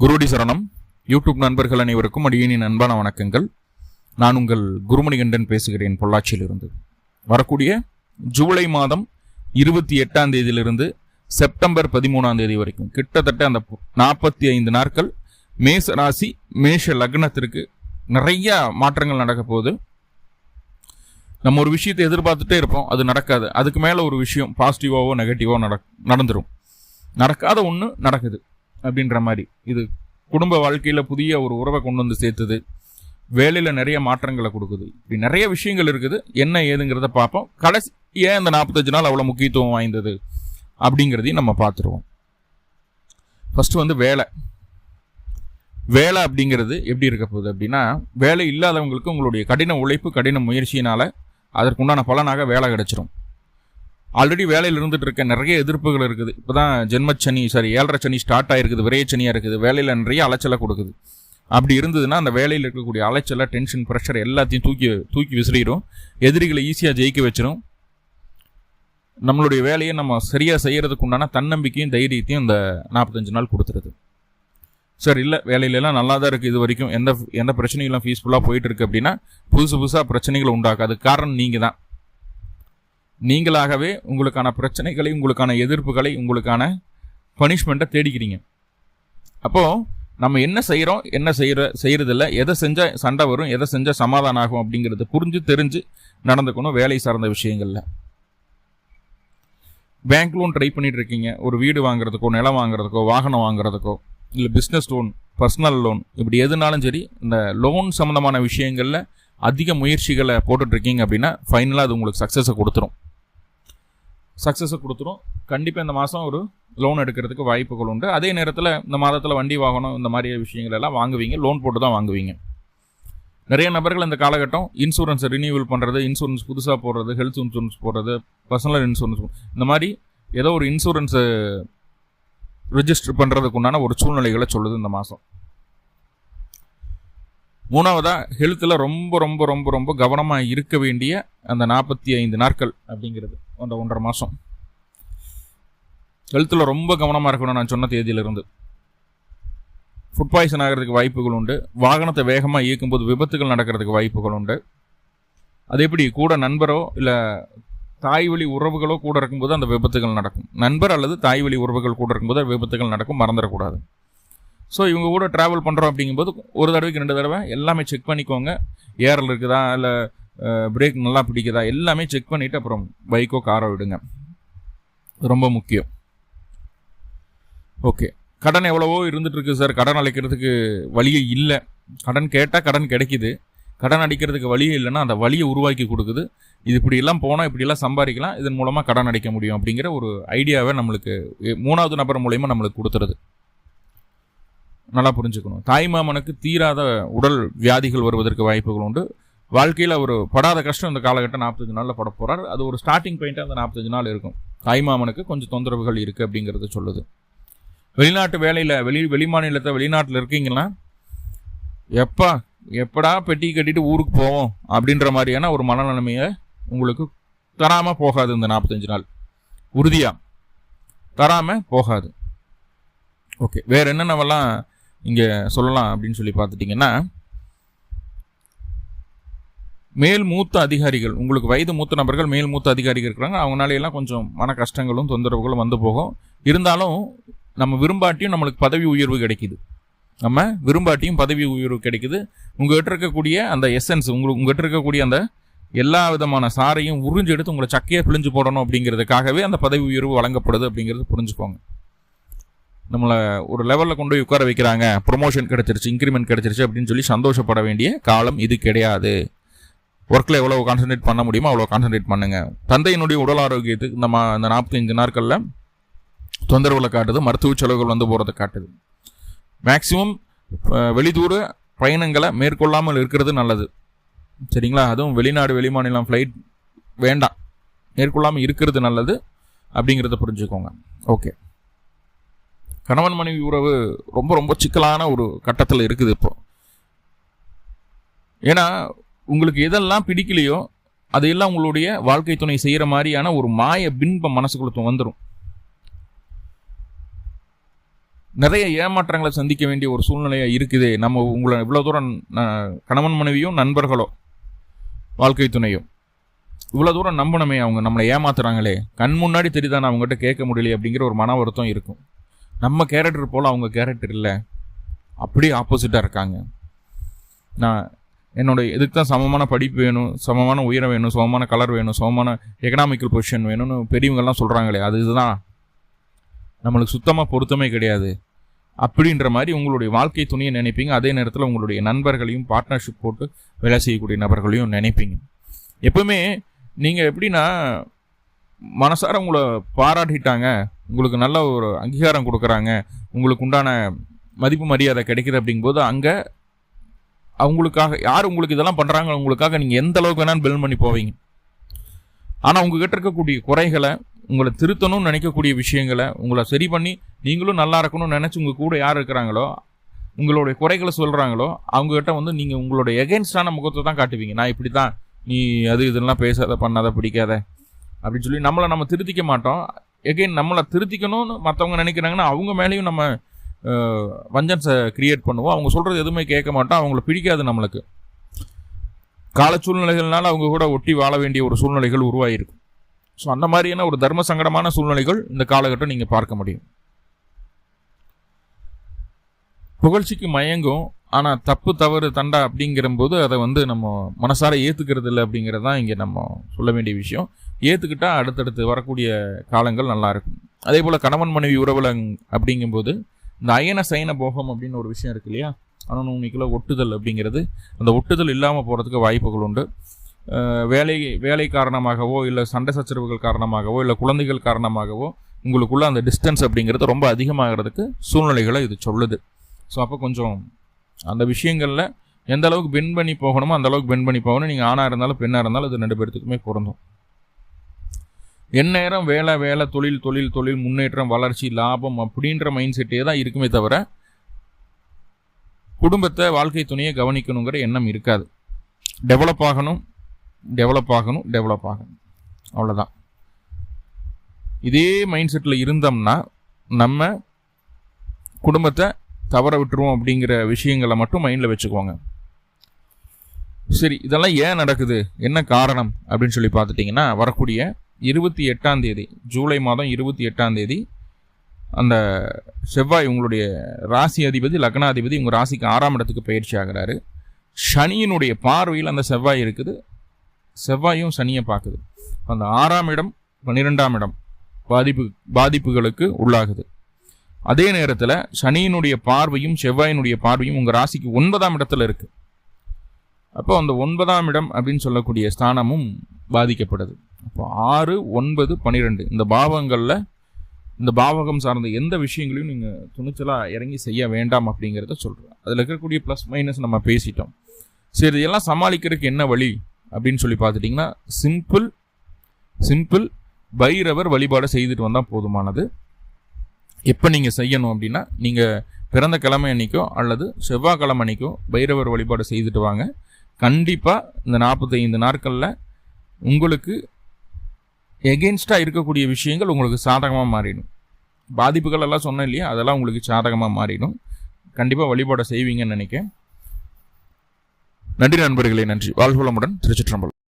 குருடி சரணம். யூடியூப் நண்பர்கள் அனைவருக்கும் அடியனின் அன்பான வணக்கங்கள். நான் உங்கள் குருமணிகண்டன் பேசுகிறேன் பொள்ளாச்சியிலிருந்து. வரக்கூடிய ஜூலை மாதம் இருபத்தி எட்டாம் தேதியிலிருந்து செப்டம்பர் பதிமூணாம் தேதி வரைக்கும் கிட்டத்தட்ட அந்த நாற்பத்தி ஐந்து நாட்கள் மேச ராசி மேஷ லக்னத்திற்கு நிறைய மாற்றங்கள் நடக்க போகுது. நம்ம ஒரு விஷயத்தை எதிர்பார்த்துட்டே இருப்போம் அது நடக்காது. அதுக்கு மேலே ஒரு விஷயம் பாசிட்டிவாவோ நெகட்டிவோ நட நடந்துடும் நடக்காத ஒன்று நடக்குது. அப்படின்ற மாதிரி. இது குடும்ப வாழ்க்கையில் புதிய ஒரு உறவை கொண்டு வந்து சேர்த்துது. வேலையில் நிறைய மாற்றங்களை கொடுக்குது. இப்படி நிறைய விஷயங்கள் இருக்குது. என்ன ஏதுங்கிறத பார்ப்போம். கடைசி ஏன் இந்த நாற்பத்தஞ்சு நாள் அவ்வளோ முக்கியத்துவம் வாய்ந்தது அப்படிங்கிறதையும் நம்ம பார்த்துருவோம். ஃபஸ்ட்டு வந்து வேலை. வேலை அப்படிங்கிறது எப்படி இருக்க போகுது அப்படின்னா வேலை இல்லாதவங்களுக்கு உங்களுடைய கடின உழைப்பு கடின முயற்சியினால் அதற்குண்டான பலனாக வேலை கிடச்சிரும். ஆல்ரெடி வேலையில் இருந்துட்டு இருக்க நிறைய எதிர்ப்புகள் இருக்குது. இப்போ தான் ஜென்மச்சனி சாரி ஏழரை சனி ஸ்டார்ட் ஆயிருக்குது. விரையச்சனியாக இருக்குது. வேலையில் நிறைய அலைச்சலை கொடுக்குது. அப்படி இருந்ததுன்னா அந்த வேலையில் இருக்கக்கூடிய அலைச்சலை டென்ஷன் ப்ரெஷர் எல்லாத்தையும் தூக்கி தூக்கி விசிறிடும். எதிரிகளை ஈஸியாக ஜெயிக்க வச்சிடும் நம்மளுடைய வேலையை நம்ம சரியாக செய்கிறதுக்கு உண்டான தன்னம்பிக்கையும் தைரியத்தையும் இந்த நாற்பத்தஞ்சு நாள் கொடுத்துருது. சார் இல்லை வேலையிலலாம் நல்லா தான் இருக்குது இது வரைக்கும் எந்த எந்த பிரச்சனைகளும் ஃபீஸ்ஃபுல்லாக போயிட்டு இருக்கு அப்படின்னா புதுசு புதுசாக பிரச்சனைகளை உண்டாக்காது. காரணம் நீங்கள் தான் நீங்களாகவே உங்களுக்கான பிரச்சனைகளை உங்களுக்கான எதிர்ப்புகளை உங்களுக்கான பனிஷ்மெண்ட்டை தேடிக்கிறீங்க. அப்போது நம்ம என்ன செய்கிறோம் என்ன செய்கிற செய்கிறதில்ல எதை செஞ்சால் சண்டை வரும் எதை செஞ்சால் சமாதானம் ஆகும் அப்படிங்கிறது புரிஞ்சு தெரிஞ்சு நடந்துக்கணும் வேலை சார்ந்த விஷயங்களில். பேங்க் லோன் ட்ரை பண்ணிட்டு இருக்கீங்க. ஒரு வீடு வாங்குறதுக்கோ நிலம் வாங்குறதுக்கோ வாகனம் வாங்குறதுக்கோ இல்லை பிஸ்னஸ் லோன் பர்சனல் லோன் இப்படி எதுனாலும் சரி இந்த லோன் சம்மந்தமான விஷயங்களில் அதிக முயற்சிகளை போட்டுட்ருக்கீங்க அப்படின்னா ஃபைனலாக அது உங்களுக்கு சக்ஸஸை கொடுத்துரும். சக்ஸஸை கொடுத்துரும். கண்டிப்பாக இந்த மாதம் ஒரு லோன் எடுக்கிறதுக்கு வாய்ப்புகள் உண்டு. அதே நேரத்தில் இந்த மாதத்தில் வண்டி வாங்கணும் இந்த மாதிரி விஷயங்கள் எல்லாம் வாங்குவீங்க. லோன் போட்டு தான் வாங்குவீங்க. நிறைய நபர்கள் இந்த காலகட்டம் இன்சூரன்ஸை ரினியூவல் பண்ணுறது இன்சூரன்ஸ் புதுசாக போடுறது ஹெல்த் இன்சூரன்ஸ் போடுறது பர்சனல் இன்சூரன்ஸ் இந்த மாதிரி ஏதோ ஒரு இன்சூரன்ஸு ரிஜிஸ்டர் பண்ணுறதுக்கு உண்டான ஒரு சூழ்நிலைகளை சொல்லுது இந்த மாதம் மூணாவதாக ஹெல்த்தில் ரொம்ப ரொம்ப ரொம்ப ரொம்ப கவனமாக இருக்க வேண்டிய அந்த நாற்பத்தி ஐந்து நாட்கள் அப்படிங்கிறது அந்த ஒன்றரை மாதம் ஹெல்த்தில் ரொம்ப கவனமாக இருக்கணும் நான் சொன்ன தேதியிலிருந்து. ஃபுட் பாய்சன் ஆகிறதுக்கு வாய்ப்புகள் உண்டு. வாகனத்தை வேகமாக இயக்கும்போது விபத்துகள் நடக்கிறதுக்கு வாய்ப்புகள் உண்டு. அது எப்படி கூட நண்பரோ இல்லை தாய் வழி உறவுகளோ கூட இருக்கும்போது அந்த விபத்துகள் நடக்கும். நண்பர் அல்லது தாய் வழி உறவுகள் கூட இருக்கும்போது விபத்துகள் நடக்கும் மறந்துடக்கூடாது. ஸோ இவங்க கூட ட்ராவல் பண்ணுறோம் அப்படிங்கும்போது ஒரு தடவைக்கு ரெண்டு தடவை எல்லாமே செக் பண்ணிக்கோங்க. ஏரல் இருக்குதா? இல்லை பிரேக் நல்லா பிடிக்குதா? எல்லாமே செக் பண்ணிவிட்டு அப்புறம் பைக்கோ காரோ விடுங்க. ரொம்ப முக்கியம். ஓகே கடன் எவ்வளவோ இருந்துகிட்ருக்கு சார் கடன் அழைக்கிறதுக்கு வழியே இல்லை. கடன் கேட்டால் கடன் கிடைக்குது. கடன் அடிக்கிறதுக்கு வழியே இல்லைன்னா அந்த வழியை உருவாக்கி கொடுக்குது. இது இப்படியெல்லாம் போனால் இப்படியெல்லாம் சம்பாதிக்கலாம். இதன் மூலமாக கடன் அடைக்க முடியும் அப்படிங்கிற ஒரு ஐடியாவை நம்மளுக்கு மூணாவது நபர் மூலயமா நம்மளுக்கு கொடுத்துருது. நல்லா புரிஞ்சுக்கணும். தாய்மாமனுக்கு தீராத உடல் வியாதிகள் வருவதற்கு வாய்ப்புகள் உண்டு. வாழ்க்கையில் அவர் படாத கஷ்டம் இந்த காலகட்டம் நாற்பத்தஞ்சு நாளில் பட போகிறார் அது ஒரு ஸ்டார்டிங் பாயிண்ட்டாக அந்த நாற்பத்தஞ்சு நாள் இருக்கும். தாய்மாமனுக்கு கொஞ்சம் தொந்தரவுகள் இருக்குது அப்படிங்கிறத சொல்லுது. வெளிநாட்டு வேலையில் வெளி வெளிமாநிலத்தை வெளிநாட்டில் இருக்கீங்கன்னா எப்பா எப்படா பெட்டி கட்டிட்டு ஊருக்கு போவோம் அப்படின்ற மாதிரியான ஒரு மனநிலைமையை உங்களுக்கு தராமல் போகாது இந்த நாற்பத்தஞ்சு நாள். உறுதியாக தராமல் போகாது. ஓகே வேறு என்னென்னவெல்லாம் இங்கே சொல்லலாம் அப்படின்னு சொல்லி பார்த்துட்டிங்கன்னா மேல் மூத்த அதிகாரிகள் உங்களுக்கு வயது மூத்த நபர்கள் மேல் மூத்த அதிகாரிகள் இருக்கிறாங்க. அவங்களாலையெல்லாம் கொஞ்சம் மன கஷ்டங்களும் தொந்தரவுகளும் வந்து போகும். இருந்தாலும் நம்ம விரும்பாட்டியும் நம்மளுக்கு பதவி உயர்வு கிடைக்குது. நம்ம விரும்பாட்டியும் பதவி உயர்வு கிடைக்குது. உங்கள்கிட்ட இருக்கக்கூடிய அந்த எசன்ஸ் உங்களுக்கு உங்கள்கிட்ட இருக்கக்கூடிய அந்த எல்லா விதமான சாரையும் உறிஞ்சு எடுத்து உங்களை சக்கையை பிழிஞ்சு போடணும் அப்படிங்கிறதுக்காகவே அந்த பதவி உயர்வு வழங்கப்படுது அப்படிங்கிறது புரிஞ்சுக்கோங்க. நம்மளை ஒரு லெவலில் கொண்டு போய் உட்கார வைக்கிறாங்க. ப்ரொமோஷன் கிடச்சிருச்சு இன்க்ரிமெண்ட் கிடச்சிருச்சு அப்படின்னு சொல்லி சந்தோஷப்பட வேண்டிய காலம் இது கிடையாது. ஒர்க்கில் எவ்வளோ கான்சன்ட்ரேட் பண்ண முடியுமோ அவ்வளோ கான்சன்ட்ரேட் பண்ணுங்கள் தந்தையினுடைய உடல் ஆரோக்கியத்துக்கு நம்ம அந்த நாற்பத்தஞ்சு நாட்களில் தொந்தரவுகளை காட்டுது மருத்துவ செலவுகள் வந்து போகிறத காட்டுது. மேக்சிமம் வெளிதூர பயணங்களை மேற்கொள்ளாமல் இருக்கிறது நல்லது. சரிங்களா? அதுவும் வெளிநாடு வெளிமாநிலம் ஃப்ளைட் வேண்டாம். மேற்கொள்ளாமல் இருக்கிறது நல்லது. அப்படிங்கிறத புரிஞ்சுக்கோங்க. ஓகே கணவன் மனைவி உறவு ரொம்ப ரொம்ப சிக்கலான ஒரு கட்டத்தில் இருக்குது இப்போ. ஏன்னா உங்களுக்கு எதெல்லாம் பிடிக்கலையோ அதையெல்லாம் உங்களுடைய வாழ்க்கை துணை செய்கிற மாதிரியான ஒரு மாய பின்பம் மனசுக்குள்ள வந்துடும் நிறைய ஏமாற்றங்களை சந்திக்க வேண்டிய ஒரு சூழ்நிலையாக இருக்குது. நம்ம உங்களை இவ்வளோ தூரம் ந- கணவன் மனைவியும் நண்பர்களோ வாழ்க்கை துணையும். இவ்வளோ தூரம் நம்பணுமே அவங்க நம்மளை ஏமாத்துறாங்களே. கண் முன்னாடி தெரியுதானே அவங்ககிட்ட கேட்க முடியலையே அப்படிங்கிற ஒரு மன வருத்தம் இருக்கும். நம்ம கேரக்டர் போல் அவங்க கேரக்டர் இல்லை. அப்படியே ஆப்போசிட்டாக இருக்காங்க. நான் என்னோடய இதுக்கு தான் சமமான படிப்பு வேணும் சமமான உயரம் வேணும் சமமான கலர் வேணும் சமமான எக்கனாமிக்கல் பொசிஷன் வேணும்னு பெரியவங்கள்லாம் சொல்கிறாங்களே அது இதுதான் நம்மளுக்கு சுத்தமாக பொருத்தமே கிடையாது. அப்படின்ற மாதிரி உங்களுடைய வாழ்க்கை துணையை நினைப்பீங்க. அதே நேரத்தில் உங்களுடைய நண்பர்களையும் பார்ட்னர்ஷிப் போட்டு வேலை செய்யக்கூடிய நபர்களையும் நினைப்பீங்க. எப்பவுமே நீங்கள் எப்படின்னா மனசார உங்களை பாராட்டிட்டாங்க. உங்களுக்கு நல்ல ஒரு அங்கீகாரம் கொடுக்குறாங்க உங்களுக்கு உண்டான மதிப்பு மரியாதை கிடைக்குது அப்படிங்கும்போது அங்கே அவங்களுக்காக யார் உங்களுக்கு இதெல்லாம் பண்ணுறாங்க உங்களுக்காக நீங்கள் எந்த அளவுக்கு வேணாலும் பில் பண்ணி போவீங்க. ஆனால் உங்ககிட்ட இருக்கக்கூடிய குறைகளை உங்களை திருத்தணும்னு நினைக்கக்கூடிய விஷயங்களை உங்களை சரி பண்ணி நீங்களும் நல்லா இருக்கணும்னு நினச்சி உங்கள் கூட யார் இருக்கிறாங்களோ உங்களுடைய குறைகளை சொல்கிறாங்களோ அவங்ககிட்ட வந்து நீங்கள் உங்களுடைய எகென்ஸ்டான முகத்தை தான் காட்டுவீங்க. நான் இப்படி தான் நீ அது இதெல்லாம் பேசாத பண்ணாத பிடிக்காத அப்படின்னு சொல்லி நம்மளை நம்ம திருத்திக்க மாட்டோம். எகெயின் நம்மளை திருத்திக்கணும்னு மற்றவங்க நினைக்கிறாங்கன்னா அவங்க மேலேயும் நம்ம வஞ்சன்ஸை கிரியேட் பண்ணுவோம். அவங்க சொல்கிறது எதுவுமே கேட்க மாட்டோம். அவங்கள பிடிக்காது நம்மளுக்கு. கால சூழ்நிலைகள்னால அவங்க கூட ஒட்டி வாழ வேண்டிய ஒரு சூழ்நிலைகள் உருவாகிருக்கும் ஸோ அந்த மாதிரியான ஒரு தர்ம சங்கடமான சூழ்நிலைகள் இந்த காலகட்டம் நீங்கள் பார்க்க முடியும். புகழ்ச்சிக்கு மயங்கும் ஆனால் தப்பு தவறு தண்டா அப்படிங்கிறம்போது அதை வந்து நம்ம மனசார ஏற்றுக்கிறது இல்லை அப்படிங்கிறது தான் இங்கே நம்ம சொல்ல வேண்டிய விஷயம். ஏற்றுக்கிட்டால் அடுத்தடுத்து வரக்கூடிய காலங்கள் நல்லாயிருக்கும் அதே போல் கணவன் மனைவி உறவுல அப்படிங்கும்போது இந்த அயன சயன போகம் அப்படின்னு ஒரு விஷயம் இருக்கு இல்லையா? அணுநுண்ணிக்குள்ள ஒட்டுதல் அப்படிங்கிறது. அந்த ஒட்டுதல் இல்லாமல் போகிறதுக்கு வாய்ப்புகள் உண்டு. வேலை வேலை காரணமாகவோ இல்லை சண்டை சச்சரவுகள் காரணமாகவோ இல்லை குழந்தைகள் காரணமாகவோ உங்களுக்குள்ள அந்த டிஸ்டன்ஸ் அப்படிங்கிறது ரொம்ப அதிகமாகிறதுக்கு சூழ்நிலைகளை இது சொல்லுது. ஸோ அப்போ கொஞ்சம் அந்த விஷயங்களில் எந்த அளவுக்கு பென் பண்ணி போகணுமோ அந்த அளவுக்கு பென் பண்ணி போகணும். நீங்கள் ஆணாக இருந்தாலும் பெண்ணாக இருந்தாலும் இது ரெண்டு பேர்த்துக்குமே பொருந்தும். எந்நேரம் வேலை வேலை தொழில் தொழில் தொழில் முன்னேற்றம் வளர்ச்சி லாபம் அப்படின்ற மைண்ட் செட்டே தான் இருக்குமே தவிர குடும்பத்தை வாழ்க்கை துணையை கவனிக்கணுங்கிற எண்ணம் இருக்காது. டெவலப் ஆகணும் டெவலப் ஆகணும் டெவலப் ஆகணும். அவ்வளோதான் இதே மைண்ட் செட்டில் இருந்தோம்னா நம்ம குடும்பத்தை தவற விட்டுருவோம் அப்படிங்கிற விஷயங்களை மட்டும் மைண்டில் வச்சுக்கோங்க சரி இதெல்லாம் ஏன் நடக்குது? என்ன காரணம்? அப்படின்னு சொல்லி பார்த்துட்டிங்கன்னா வரக்கூடிய இருபத்தி எட்டாம் தேதி ஜூலை மாதம் இருபத்தி எட்டாம் தேதி அந்த செவ்வாய் உங்களுடைய ராசி அதிபதி லக்னாதிபதி உங்கள் ராசிக்கு ஆறாம் இடத்துக்கு பயிற்சி ஆகிறாரு. சனியினுடைய பார்வையில் அந்த செவ்வாய் இருக்குது. செவ்வாயும் சனியை பார்க்குது. அந்த ஆறாம் இடம் பன்னிரெண்டாம் இடம் பாதிப்பு பாதிப்புகளுக்கு உள்ளாகுது. அதே நேரத்தில் சனியினுடைய பார்வையும் செவ்வாயினுடைய பார்வையும் உங்கள் ராசிக்கு ஒன்பதாம் இடத்துல இருக்குது அப்போ அந்த ஒன்பதாம் இடம் அப்படின்னு சொல்லக்கூடிய ஸ்தானமும் பாதிக்கப்படுது அப்போ ஆறு ஒன்பது பன்னிரெண்டு இந்த பாவங்களில் இந்த பாவகம் சார்ந்த எந்த விஷயங்களையும் நீங்கள் துணிச்சலாக இறங்கி செய்ய வேண்டாம் அப்படிங்கிறத சொல்கிறேன் அதில் இருக்கக்கூடிய ப்ளஸ் மைனஸ் நம்ம பேசிட்டோம். சரி இதெல்லாம் சமாளிக்கிறதுக்கு என்ன வழி அப்படின்னு சொல்லி பார்த்துட்டிங்கன்னா சிம்பிள் சிம்பிள் பைரவர் வழிபாடு செய்துட்டு வந்தால் போதுமானது. எப்போ நீங்கள் செய்யணும் அப்படின்னா நீங்கள் பிறந்த கிழமை அன்னைக்கோ அல்லது செவ்வாய்க்கிழமை அன்னைக்கோ பைரவர் வழிபாடு செய்துட்டு வாங்க. கண்டிப்பாக இந்த நாற்பத்தைந்து நாட்களில் உங்களுக்கு எகென்ஸ்டாக இருக்கக்கூடிய விஷயங்கள் உங்களுக்கு சாதகமாக மாறிடும். பாதிப்புகள் எல்லாம் சொன்னேன் இல்லையா? அதெல்லாம் உங்களுக்கு சாதகமாக மாறிடும். கண்டிப்பாக வழிபாடை செய்வீங்கன்னு நினைக்கிறேன். நன்றி நண்பர்களே நன்றி. வாழ்வளமுடன் திருச்சிற்றம்பலம்.